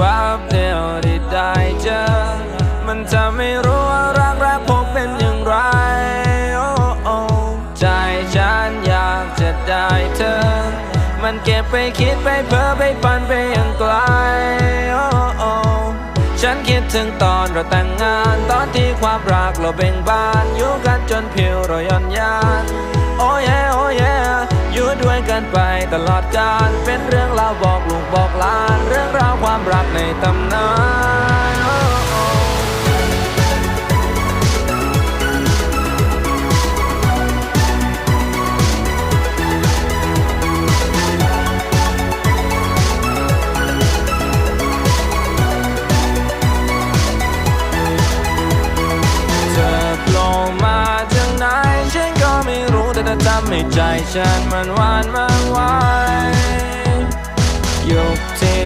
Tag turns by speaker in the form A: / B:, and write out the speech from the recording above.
A: วับเดียวที่ได้เจอ มันจะไม่รู้ว่ารักแรกพบเป็นอย่างไรโอ้โอใจฉันอยากจะได้เธอ มันเก็บไปคิดไปเพ้อไปฝันไปอย่างไกลโอ้โอ้ฉันคิดถึงตอนเราแต่งงาน ตอนที่ความรักเราเบ่งบานอยู่กันจนผิวเราย่อนยาน โอ้ยโอ้ยอยู่ด้วยกันไปตลอดกาล จากไหนฉันก็ไม่รู้แต่ทำให้ใจฉันมันหวานมา